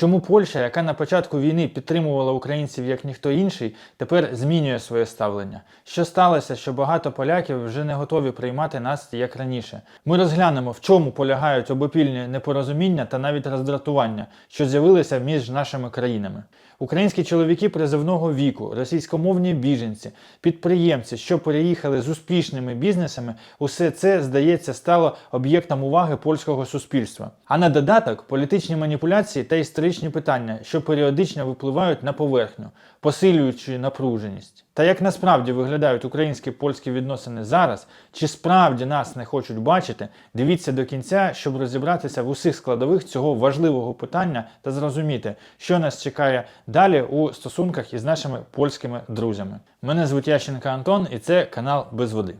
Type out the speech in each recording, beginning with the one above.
Чому Польща, яка на початку війни підтримувала українців як ніхто інший, тепер змінює своє ставлення? Що сталося, що багато поляків вже не готові приймати нас як раніше? Ми розглянемо, в чому полягають обопільні непорозуміння та навіть роздратування, що з'явилися між нашими країнами. Українські чоловіки призовного віку, російськомовні біженці, підприємці, що переїхали з успішними бізнесами, усе це, здається, стало об'єктом уваги польського суспільства. А на додаток політичні маніпуляції та історичні питання, що періодично випливають на поверхню, посилюючи напруженість. Та як насправді виглядають українські польські відносини зараз, чи справді нас не хочуть бачити, дивіться до кінця, щоб розібратися в усіх складових цього важливого питання та зрозуміти, що нас чекає далі у стосунках із нашими польськими друзями. Мене звуть Ященко Антон, і це канал Без води.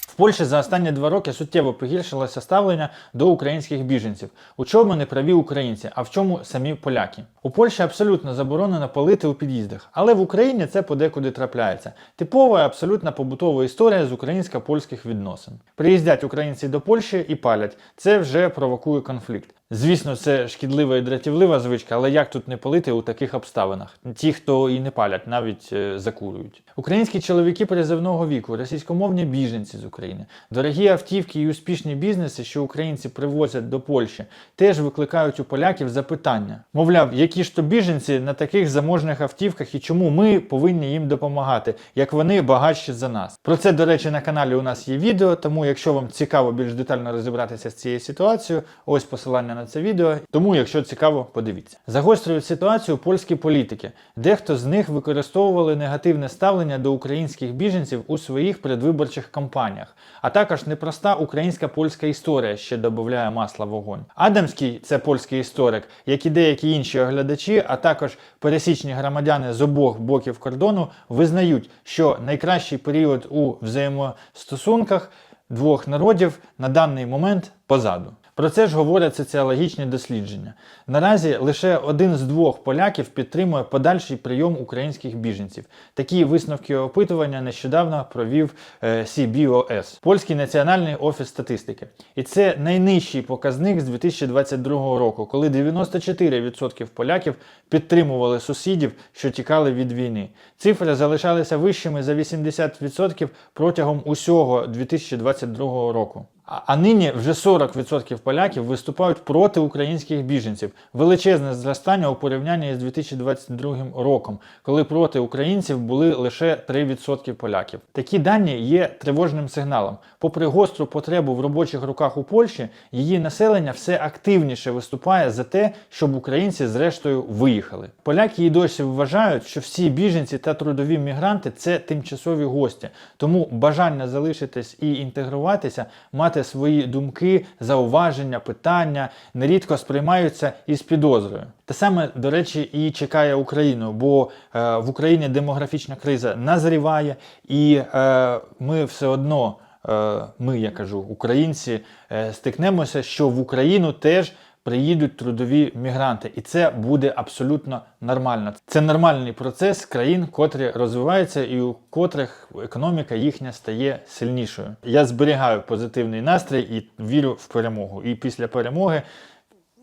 В Польщі за останні два роки суттєво погіршилося ставлення до українських біженців. У чому не праві українці, а в чому самі поляки. У Польщі абсолютно заборонено палити у під'їздах, але в Україні це подекуди трапляється. Типова абсолютно побутова історія з українсько-польських відносин. Приїздять українці до Польщі і палять. Це вже провокує конфлікт. Звісно, це шкідлива і дратівлива звичка, але як тут не палити у таких обставинах? Ті, хто і не палять, навіть е, закурюють. Українські чоловіки призивного віку, російськомовні біженці з України, дорогі автівки і успішні бізнеси, що українці привозять до Польщі, теж викликають у поляків запитання. Мовляв, які ж то біженці на таких заможних автівках і чому ми повинні їм допомагати, як вони багатші за нас. Про це, до речі, на каналі у нас є відео, тому якщо вам цікаво більш детально розібратися з цією ситуацією, ось посилання на це відео. Тому, якщо цікаво, подивіться. Загострюють ситуацію польські політики. Дехто з них використовували негативне ставлення до українських біженців у своїх передвиборчих кампаніях, а також непроста українська польська історія ще додає масла вогонь. Адамський, це польський історик, як і деякі інші оглядачі, а також пересічні громадяни з обох боків кордону визнають, що найкращий період у взаємостосунках двох народів на даний момент позаду. Про це ж говорять соціологічні дослідження. Наразі лише один з двох поляків підтримує подальший прийом українських біженців. Такі висновки опитування нещодавно провів е, CBOS, Польський національний офіс статистики. І це найнижчий показник з 2022 року, коли 94% поляків підтримували сусідів, що тікали від війни. Цифри залишалися вищими за 80% протягом усього 2022 року. А- нині вже 40% поляків виступають проти українських біженців. Величезне зростання у порівнянні з 2022 роком, коли проти українців були лише 3% поляків. Такі дані є тривожним сигналом. Попри гостру потребу в робочих руках у Польщі, її населення все активніше виступає за те, щоб українці зрештою виїхали. Поляки і досі вважають, що всі біженці та трудові мігранти це тимчасові гості, тому бажання залишитись і інтегруватися, мати свої думки, зауваження, питання нерідко сприймаються із підозрою. Те саме, до речі, і чекає Україну, бо е, в Україні демографічна криза назріває, і е, ми все одно, е, ми, я кажу, українці, е, стикнемося, що в Україну теж приїдуть трудові мігранти, і це буде абсолютно нормально. Це нормальний процес країн, котрі розвиваються, і у котрих економіка їхня стає сильнішою. Я зберігаю позитивний настрій і вірю в перемогу. І після перемоги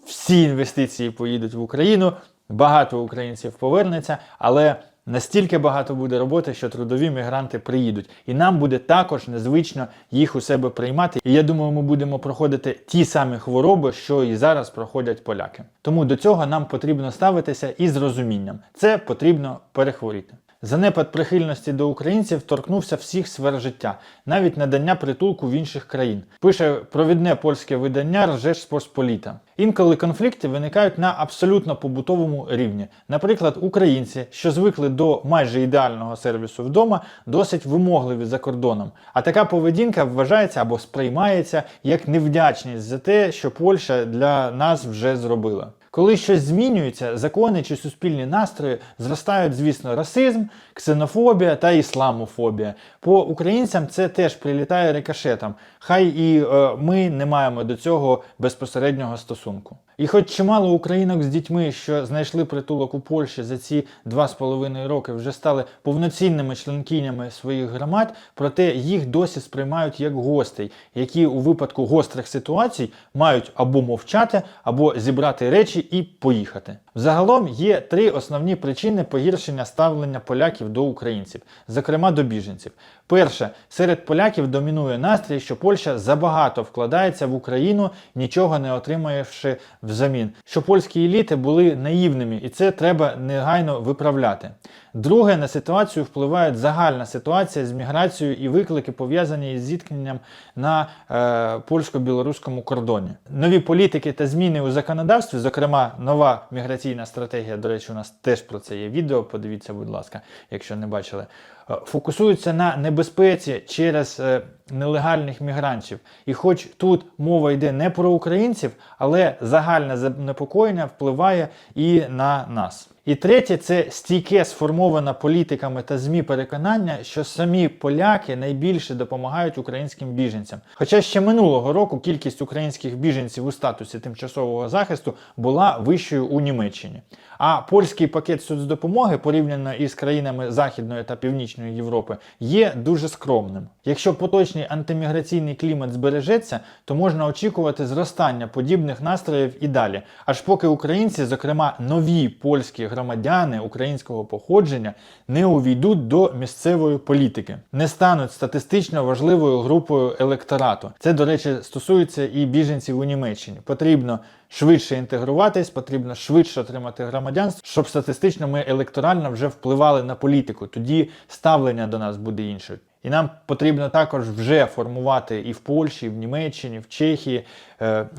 всі інвестиції поїдуть в Україну, багато українців повернеться, але настільки багато буде роботи, що трудові мігранти приїдуть. І нам буде також незвично їх у себе приймати. І я думаю, ми будемо проходити ті самі хвороби, що і зараз проходять поляки. Тому до цього нам потрібно ставитися із розумінням. Це потрібно перехворіти. Занепад прихильності до українців торкнувся всіх сфер життя, навіть надання притулку в інших країн. Пише провідне польське видання Ржеш Посполіта. Інколи конфлікти виникають на абсолютно побутовому рівні. Наприклад, українці, що звикли до майже ідеального сервісу вдома, досить вимогливі за кордоном. А така поведінка вважається або сприймається як невдячність за те, що Польща для нас вже зробила. Коли щось змінюється, закони чи суспільні настрої зростають, звісно, расизм, ксенофобія та ісламофобія. По українцям це теж прилітає рикошетом. Хай і е, ми не маємо до цього безпосереднього стосунку. І хоч чимало українок з дітьми, що знайшли притулок у Польщі за ці два з половиною роки, вже стали повноцінними членкинями своїх громад, проте їх досі сприймають як гостей, які у випадку гострих ситуацій мають або мовчати, або зібрати речі і поїхати. Взагалом є три основні причини погіршення ставлення поляків до українців, зокрема до біженців. Перше, серед поляків домінує настрій, що Польща забагато вкладається в Україну, нічого не отримавши взамін. Що польські еліти були наївними, і це треба негайно виправляти. Друге, на ситуацію впливає загальна ситуація з міграцією і виклики, пов'язані із зіткненням на е, польсько-білоруському кордоні. Нові політики та зміни у законодавстві, зокрема, нова міграційна стратегія. До речі, у нас теж про це є відео. Подивіться, будь ласка, якщо не бачили. Е, Фокусуються на небезпеці через е, нелегальних мігрантів. І хоч тут мова йде не про українців, але загальне занепокоєння впливає і на нас. І третє це стійке сформоване політиками та ЗМІ переконання, що самі поляки найбільше допомагають українським біженцям. Хоча ще минулого року кількість українських біженців у статусі тимчасового захисту була вищою у Німеччині. А польський пакет соцдопомоги порівняно із країнами Західної та Північної Європи є дуже скромним. Якщо поточний антиміграційний клімат збережеться, то можна очікувати зростання подібних настроїв і далі, аж поки українці, зокрема нові польські громадяни українського походження, не увійдуть до місцевої політики, не стануть статистично важливою групою електорату. Це, до речі, стосується і біженців у Німеччині. Потрібно швидше інтегруватись, потрібно швидше отримати громадянство, щоб статистично ми електорально вже впливали на політику. Тоді ставлення до нас буде інше. І нам потрібно також вже формувати і в Польщі, і в Німеччині, і в Чехії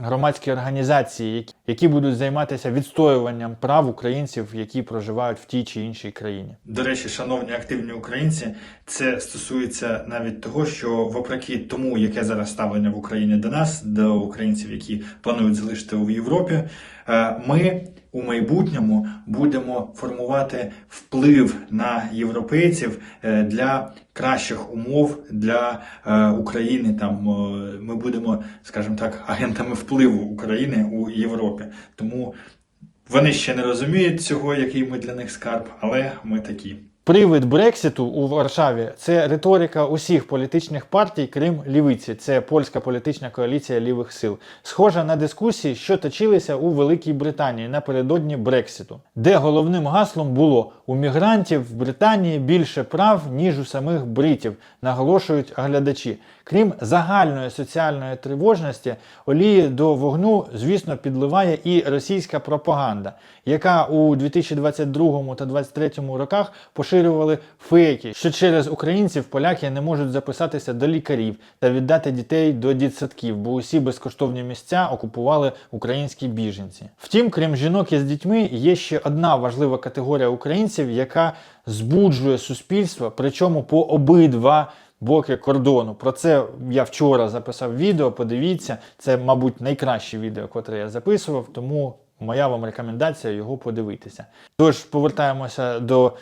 громадські організації, які, будуть займатися відстоюванням прав українців, які проживають в тій чи іншій країні. До речі, шановні активні українці, це стосується навіть того, що вопреки тому, яке зараз ставлення в Україні до нас, до українців, які планують залишити в Європі, е, ми у майбутньому будемо формувати вплив на європейців е, для кращих умов для е, України. Там е, ми будемо, скажімо так, агентами впливу України у Європі. Тому вони ще не розуміють цього, який ми для них скарб, але ми такі. Привид Брекситу у Варшаві це риторика усіх політичних партій, крім лівиці. Це польська політична коаліція лівих сил. Схожа на дискусії, що точилися у Великій Британії напередодні Брекситу, де головним гаслом було у мігрантів в Британії більше прав, ніж у самих бритів, наголошують глядачі. Крім загальної соціальної тривожності, олії до вогню, звісно, підливає і російська пропаганда, яка у 2022 та 2023 роках поширювали фейки, що через українців поляки не можуть записатися до лікарів та віддати дітей до дітсадків, бо усі безкоштовні місця окупували українські біженці. Втім, крім жінок із дітьми, є ще одна важлива категорія українців, яка збуджує суспільство, причому по обидва боки кордону. Про це я вчора записав відео. Подивіться, це, мабуть, найкраще відео, котре я записував, тому моя вам рекомендація його подивитися. Тож повертаємося до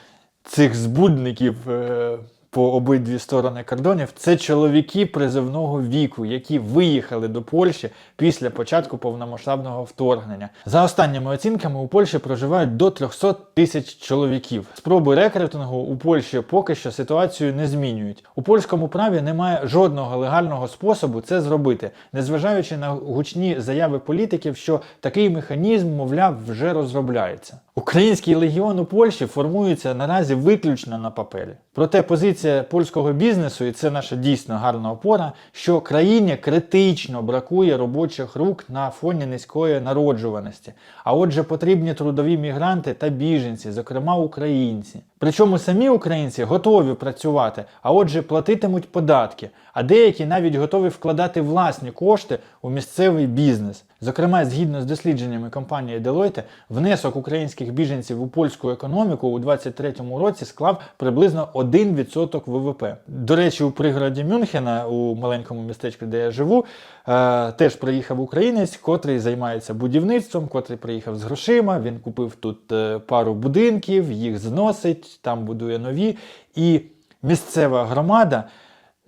цих збудників. е, По обидві сторони кордонів це чоловіки призовного віку, які виїхали до Польщі після початку повномасштабного вторгнення. За останніми оцінками у Польщі проживають до 300 тисяч чоловіків. Спроби рекрутингу у Польщі поки що ситуацію не змінюють. У польському праві немає жодного легального способу це зробити, незважаючи на гучні заяви політиків, що такий механізм, мовляв, вже розробляється. Український легіон у Польщі формується наразі виключно на папері. Проте позиція польського бізнесу, і це наша дійсно гарна опора, що країні критично бракує робочих рук на фоні низької народжуваності. А отже, потрібні трудові мігранти та біженці, зокрема українці. Причому самі українці готові працювати, а отже, платитимуть податки, а деякі навіть готові вкладати власні кошти у місцевий бізнес. Зокрема, згідно з дослідженнями компанії Deloitte, внесок українських біженців у польську економіку у 2023 році склав приблизно 1% ВВП. До речі, у пригороді Мюнхена, у маленькому містечку, де я живу, е, теж приїхав українець, котрий займається будівництвом, котрий приїхав з грошима. Він купив тут е, пару будинків, їх зносить, там будує нові. І місцева громада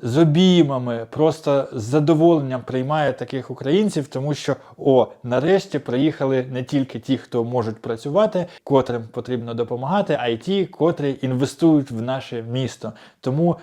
з обіймами, просто з задоволенням приймає таких українців, тому що о, нарешті приїхали не тільки ті, хто можуть працювати, котрим потрібно допомагати, а й ті, котрі інвестують в наше місто. Тому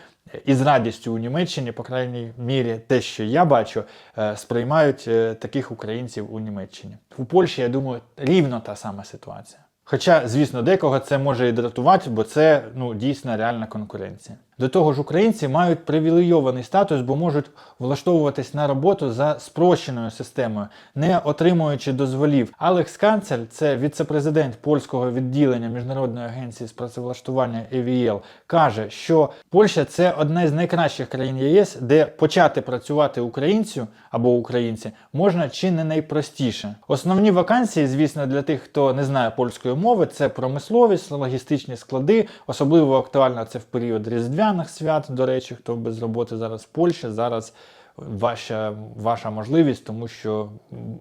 і з радістю у Німеччині, по крайній мірі, те, що я бачу, е, сприймають е, таких українців у Німеччині. У Польщі, я думаю, рівно та сама ситуація. Хоча, звісно, декого це може і дратувати, бо це ну, дійсно реальна конкуренція. До того ж, українці мають привілейований статус, бо можуть влаштовуватись на роботу за спрощеною системою, не отримуючи дозволів. Алекс Канцель, це віце-президент польського відділення Міжнародної агенції з працевлаштування EVL, каже, що Польща це одна з найкращих країн ЄС, де почати працювати українцю або українці можна чи не найпростіше. Основні вакансії, звісно, для тих, хто не знає польської мови, це промисловість, логістичні склади. Особливо актуально це в період різдвяних свят. До речі, хто без роботи зараз в Польщі, зараз ваша, ваша можливість, тому що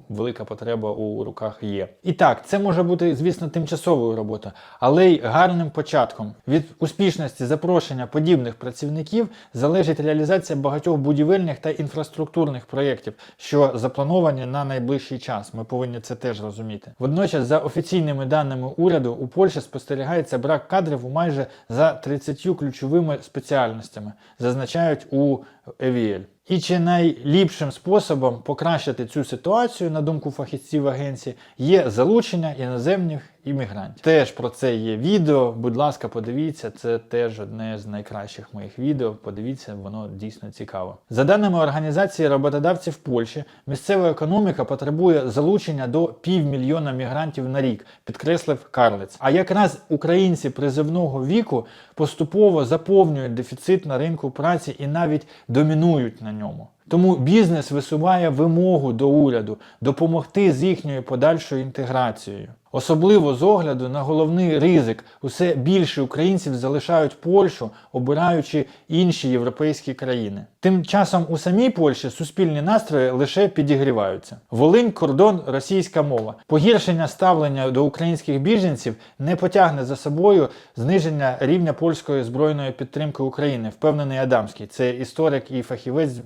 велика потреба у руках є. І так, це може бути, звісно, тимчасовою роботою, але й гарним початком. Від успішності запрошення подібних працівників залежить реалізація багатьох будівельних та інфраструктурних проєктів, що заплановані на найближчий час. Ми повинні це теж розуміти. Водночас, за офіційними даними уряду, у Польщі спостерігається брак кадрів у майже за 30 ключовими спеціальностями, зазначають у EVL. І чи найліпшим способом покращити цю ситуацію, на думку фахівців агенції, є залучення іноземних іммігрантів. Теж про це є відео. Будь ласка, подивіться, це теж одне з найкращих моїх відео. Подивіться, воно дійсно цікаво. За даними організації роботодавців Польщі, місцева економіка потребує залучення до півмільйона мігрантів на рік, підкреслив Карлиц. А якраз українці призивного віку поступово заповнюють дефіцит на ринку праці і навіть домінують на ньому. Тому бізнес висуває вимогу до уряду допомогти з їхньою подальшою інтеграцією. Особливо з огляду на головний ризик, усе більше українців залишають Польщу, обираючи інші європейські країни. Тим часом у самій Польщі суспільні настрої лише підігріваються. Волинь, кордон, російська мова. Погіршення ставлення до українських біженців не потягне за собою зниження рівня польської збройної підтримки України, впевнений Адамський. Це історик і фахівець з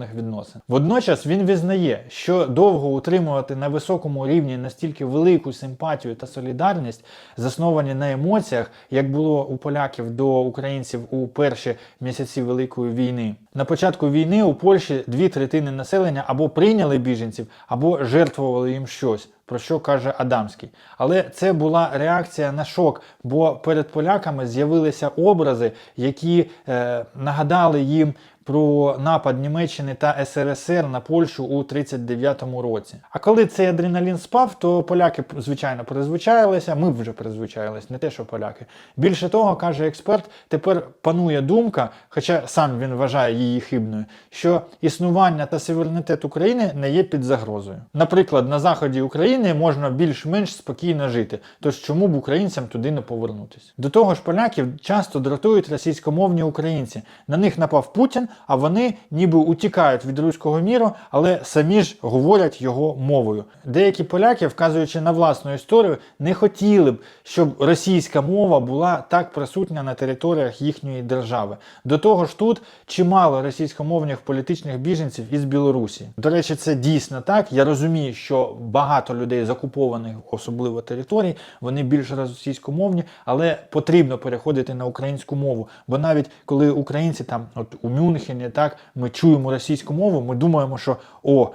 міжнародних відносин. Водночас він визнає, що довго утримувати на високому рівні настільки велику симпатію та солідарність, засновані на емоціях, як було у поляків до українців у перші місяці Великої війни. На початку війни у Польщі дві третини населення або прийняли біженців, або жертвували їм щось. Про що каже Адамський. Але це була реакція на шок, бо перед поляками з'явилися образи, які е, нагадали їм про напад Німеччини та СРСР на Польщу у 39-му році. А коли цей адреналін спав, то поляки, звичайно, призвичаїлися. Ми вже призвичаїлись, не те, що поляки. Більше того, каже експерт, тепер панує думка, хоча сам він вважає її хибною, що існування та суверенітет України не є під загрозою. Наприклад, на заході України можна більш-менш спокійно жити, тож чому б українцям туди не повернутися? До того ж, поляків часто дратують російськомовні українці. На них напав Путін, а вони ніби утікають від руського міру, але самі ж говорять його мовою. Деякі поляки, вказуючи на власну історію, не хотіли б, щоб російська мова була так присутня на територіях їхньої держави. До того ж, тут чимало російськомовних політичних біженців із Білорусі. До речі, це дійсно так. Я розумію, що багато людей з окупованих, особливо територій, вони більш російськомовні, але потрібно переходити на українську мову. Бо навіть коли українці там, от у Мюнхені, так ми чуємо російську мову, ми думаємо, що о.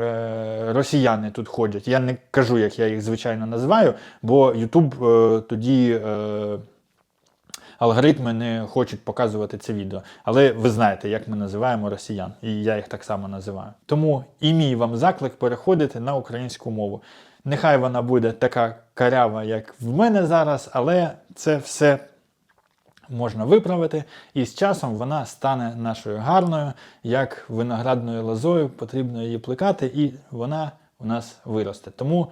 е, Росіяни тут ходять. Я не кажу, як я їх звичайно називаю, бо Ютуб е, тоді е, алгоритми не хочуть показувати це відео. Але ви знаєте, як ми називаємо росіян, і я їх так само називаю. Тому і мій вам заклик переходити на українську мову. Нехай вона буде така карява, як в мене зараз, але це все можна виправити, і з часом вона стане нашою гарною, як виноградною лозою, потрібно її плекати, і вона у нас виросте. Тому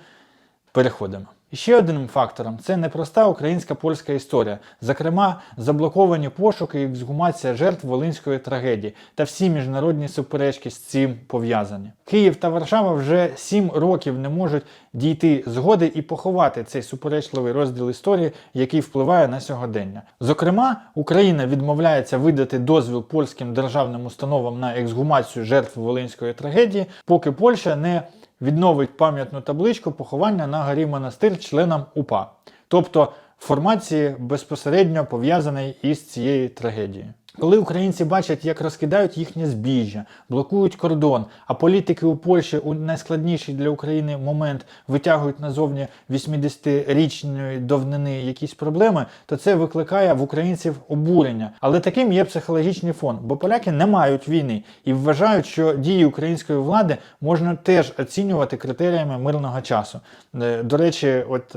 Переходимо. Ще одним фактором це непроста українська польська історія, зокрема, заблоковані пошуки і ексгумація жертв Волинської трагедії та всі міжнародні суперечки з цим пов'язані. Київ та Варшава вже сім років не можуть дійти згоди і поховати цей суперечливий розділ історії, який впливає на сьогодення. Зокрема, Україна відмовляється видати дозвіл польським державним установам на ексгумацію жертв Волинської трагедії, поки Польща не відновить пам'ятну табличку поховання на горі монастир членам УПА, тобто формації безпосередньо пов'язаної із цією трагедією. Коли українці бачать, як розкидають їхнє збіжжя, блокують кордон, а політики у Польщі у найскладніший для України момент витягують назовні 80-річної давнини якісь проблеми, то це викликає в українців обурення. Але таким є психологічний фон, бо поляки не мають війни і вважають, що дії української влади можна теж оцінювати критеріями мирного часу. Е, До речі, от.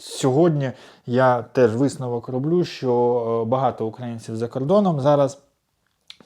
Сьогодні я теж висновок роблю, що е, багато українців за кордоном зараз,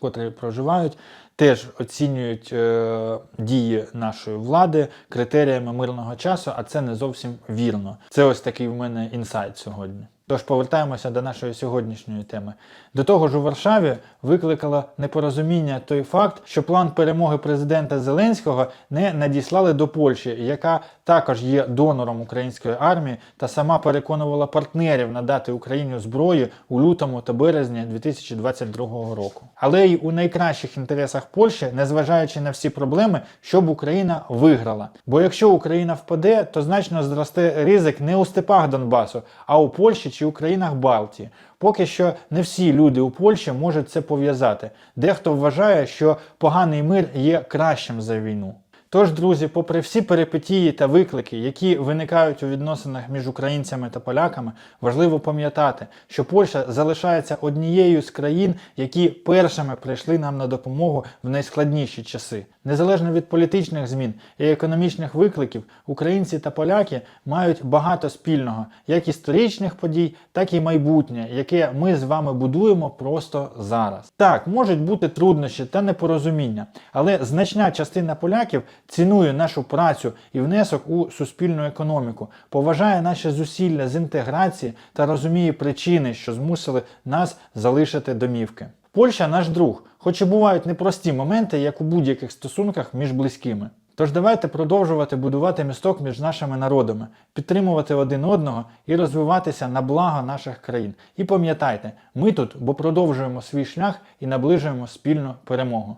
котрі проживають, теж оцінюють е, дії нашої влади критеріями мирного часу, а це не зовсім вірно. Це ось такий в мене інсайт сьогодні. Тож повертаємося до нашої сьогоднішньої теми. До того ж, у Варшаві викликало непорозуміння той факт, що план перемоги президента Зеленського не надіслали до Польщі, яка також є донором української армії та сама переконувала партнерів надати Україні зброю у лютому та березні 2022 року. Але й у найкращих інтересах Польщі, незважаючи на всі проблеми, щоб Україна виграла. Бо якщо Україна впаде, то значно зросте ризик не у степах Донбасу, а у Польщі чи у країнах Балтії. Поки що не всі люди у Польщі можуть це пов'язати. Дехто вважає, що поганий мир є кращим за війну. Тож, друзі, попри всі перипетії та виклики, які виникають у відносинах між українцями та поляками, важливо пам'ятати, що Польща залишається однією з країн, які першими прийшли нам на допомогу в найскладніші часи. Незалежно від політичних змін і економічних викликів, українці та поляки мають багато спільного, як історичних подій, так і майбутнє, яке ми з вами будуємо просто зараз. Так, можуть бути труднощі та непорозуміння, але значна частина поляків цінує нашу працю і внесок у суспільну економіку, поважає наші зусилля з інтеграції та розуміє причини, що змусили нас залишити домівки. Польща наш друг, хоч і бувають непрості моменти, як у будь-яких стосунках між близькими. Тож давайте продовжувати будувати місток між нашими народами, підтримувати один одного і розвиватися на благо наших країн. І пам'ятайте, ми тут, бо продовжуємо свій шлях і наближуємо спільну перемогу.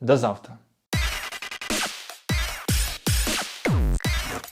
До завтра!